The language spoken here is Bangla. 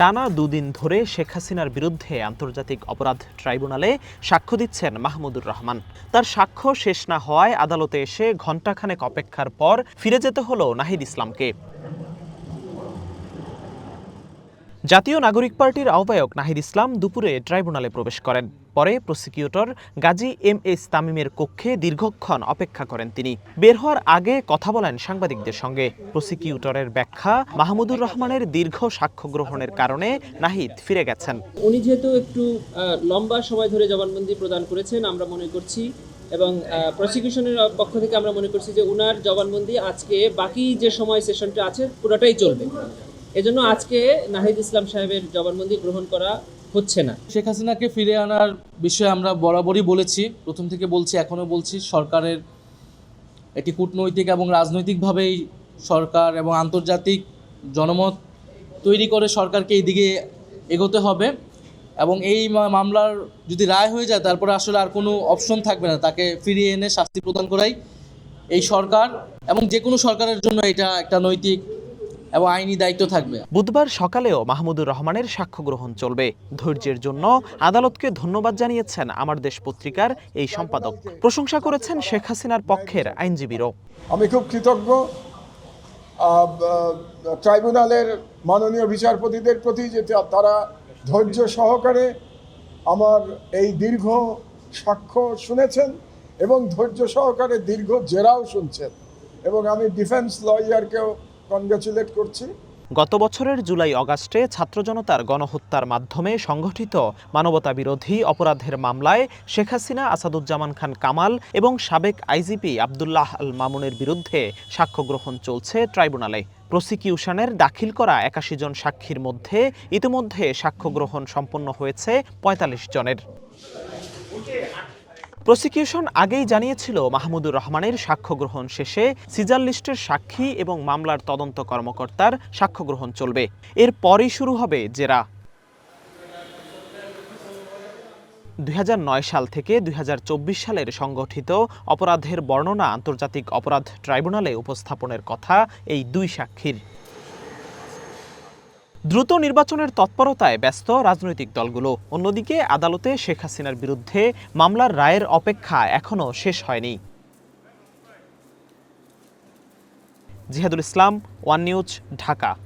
টানা দুদিন ধরে শেখ হাসিনার বিরুদ্ধে আন্তর্জাতিক অপরাধ ট্রাইব্যুনালে সাক্ষ্য দিচ্ছেন মাহমুদুর রহমান। তার সাক্ষ্য শেষ না হওয়ায় আদালতে এসে ঘণ্টাখানেক অপেক্ষার পর ফিরে যেতে হলো নাহিদ ইসলামকে। জাতীয় নাগরিক পার্টির আহ্বায়ক নাহিদ ইসলাম দুপুরে ট্রাইব্যুনালে প্রবেশ করেন। পরে প্রসিকিউটর গাজী এম এস তামিমের কক্ষে দীর্ঘক্ষণ অপেক্ষা করেন তিনি। বের হওয়ার আগে কথা বলেন সাংবাদিকদের সঙ্গে। প্রসিকিউটরের ব্যাখ্যা, মাহমুদুর রহমানের দীর্ঘ সাক্ষ্য গ্রহণের কারণে নাহিদ ফিরে গেছেন। উনি যেহেতু একটু লম্বা সময় ধরে জবানবন্দি প্রদান করেছেন আমরা মনে করছি, এবং প্রসিকিউশনের পক্ষ থেকে আমরা মনে করছি যে উনার জবানবন্দি আজকে বাকি যে সময় সেশনটা আছে পুরোটাই চলবে। এজন্য আজকে নাহিদ ইসলাম সাহেবের জবানবন্দি গ্রহণ করা হচ্ছে না। শেখ হাসিনাকে ফিরে আনার বিষয়ে আমরা বরাবরই বলেছি। প্রথম থেকে বলছি, এখনও বলছি, সরকারের একটি কূটনৈতিক এবং রাজনৈতিকভাবেই সরকার এবং আন্তর্জাতিক জনমত তৈরি করে সরকারকে এই দিকে এগোতে হবে এবং এই মামলার যদি রায় হয়ে যায়, তারপরে আসলে আর কোনো অপশন থাকবে না। তাকে ফিরিয়ে এনে শাস্তি প্রদান করাই এই সরকার এবং যে কোনো সরকারের জন্য এটা একটা নৈতিক এবং আইনি দায়িত্ব থাকবে। বুধবার সকালেও মাহমুদুর রহমানের সাক্ষ্য গ্রহণ চলবে। ধৈর্যের জন্য আদালতকে ধন্যবাদ জানিয়েছেন আমার দেশ পত্রিকার এই সম্পাদক। প্রশংসা করেছেন শেখ হাসিনার পক্ষের আইনজীবীরও। আমি খুব কৃতজ্ঞ ট্রাইব্যুনালের মাননীয় বিচারপতিদের প্রতি যে তারা ধৈর্য সহকারে আমার এই দীর্ঘ সাক্ষ্য শুনেছেন এবং ধৈর্য সহকারে দীর্ঘ জেরাও শুনছেন। এবং আমি ডিফেন্স লয়ারকেও কনগ্রাচুলেট করছি। গত বছরের জুলাই অগাস্টে ছাত্র জনতার গণহত্যার মাধ্যমে সংগঠিত মানবতা বিরোধী অপরাধের মামলায় শেখ হাসিনা, আসাদুজ্জামান খান কামাল এবং সাবেক আইজিপি আবদুল্লাহ আল মামুনের বিরুদ্ধে সাক্ষ্য গ্রহণ চলছে ট্রাইব্যুনালে। প্রসিকিউশনের দাখিল করা একাশি জন সাক্ষীর মধ্যে ইতিমধ্যে সাক্ষ্য গ্রহণ সম্পন্ন হয়েছে পঁয়তাল্লিশ জনের। প্রসিকিউশন আগেই জানিয়েছিল মাহমুদুর রহমানের সাক্ষ্য গ্রহণ শেষে সিজার লিস্টের সাক্ষী এবং মামলার তদন্ত কর্মকর্তার সাক্ষ্য গ্রহণ চলবে। এর পরই শুরু হবে জেরা। দুই হাজার নয় সাল থেকে দুই হাজার চব্বিশ সালের সংগঠিত অপরাধের বর্ণনা আন্তর্জাতিক অপরাধ ট্রাইব্যুনালে উপস্থাপনের কথা এই দুই সাক্ষীর। দ্রুত নির্বাচনের তৎপরতায় ব্যস্ত রাজনৈতিক দলগুলো। অন্যদিকে আদালতে শেখ হাসিনার বিরুদ্ধে মামলার রায়ের অপেক্ষা এখনও শেষ হয়নি। Jihadul Islam, One News, Dhaka.